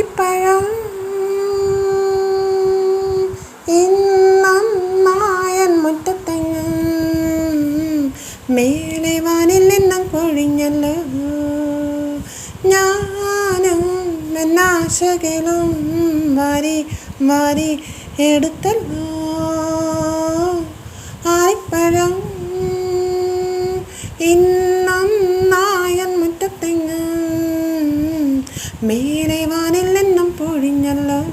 ആലിപ്പഴം ഇന്നായൻ മുറ്റത്തെങ്ങ് മേലെ വാനിൽ നിന്നും കൊഴിഞ്ഞല്ലോ. ഞാനും എന്നാശകളും വാരി വാരി എടുത്തല്ലോ. ആയിപ്പഴം ഇന്നായൻ മേലെ വാനിൽ നിന്നും പൊഴിഞ്ഞല്ലോ.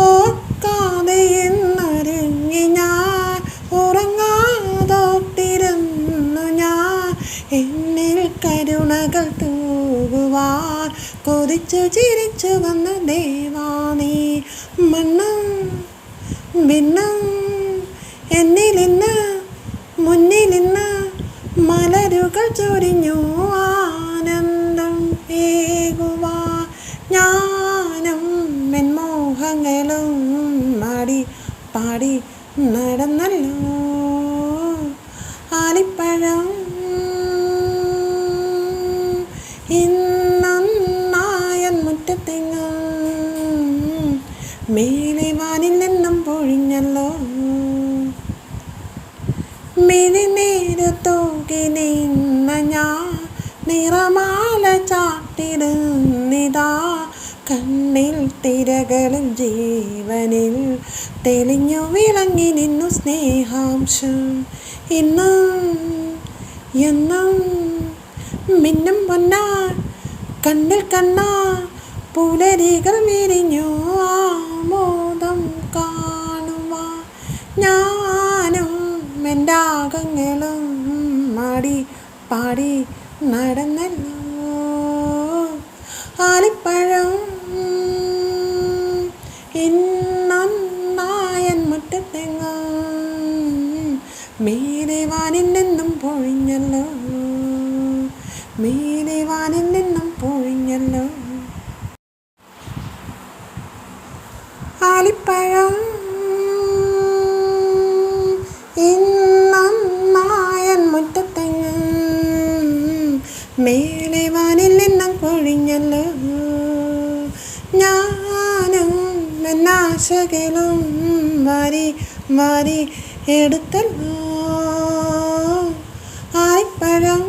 ഓക്കാതെ എന്നൊരുങ്ങി ഞാൻ ഉറങ്ങാതോട്ടിരുന്നു ഞാൻ. എന്നിൽ കരുണകൾ തൂകുവാൻ കൊതിച്ചു ചിരിച്ചു വന്ന ദേവാനീ മണ്ണും മെൻമോഹങ്ങളും മാടി പാടി നടന്നല്ലോ. ആലിപ്പഴം ഇന്നായൻ മുറ്റത്തെങ്ങും മേലെ വാനിൽ നിന്നും പൊഴിഞ്ഞല്ലോ. മിഴിനീരത്തോകി നിന്ന ഞാൻ നിറമാല ചാട്ടിടുന്നിതാ. കണ്ണിൽ തിരകളും ജീവനിൽ തെളിഞ്ഞു വിളങ്ങി നിന്നു സ്നേഹാംശം. ഇന്നും എന്നും മിന്നും പൊന്നാ കണ്ണിൽ കണ്ണാ പുലരികൾ വിരിഞ്ഞു ആമോദം കാണുമാ ഞാനും എന്റെ ആകങ്ങളും മാടി പാടി നടന്നല്ലോ. ആലിപ്പഴം ഇന്നായൻ മീനവാനിൽ നിന്നും പൊഴിഞ്ഞല്ലോ. മീനവാനിൽ വാനിൽ നിന്നും പൊഴിഞ്ഞല്ലോ. ആലിപ്പഴം. ഇന്നായൻ മുറ്റത്തെങ്ങും. മേലെ വാനിൽ നിന്നും പൊഴിഞ്ഞല്ലോ ഞാനും എന്നാശകളും വാരി വാരി എടുത്തല്ലോ. ആലിപ്പഴം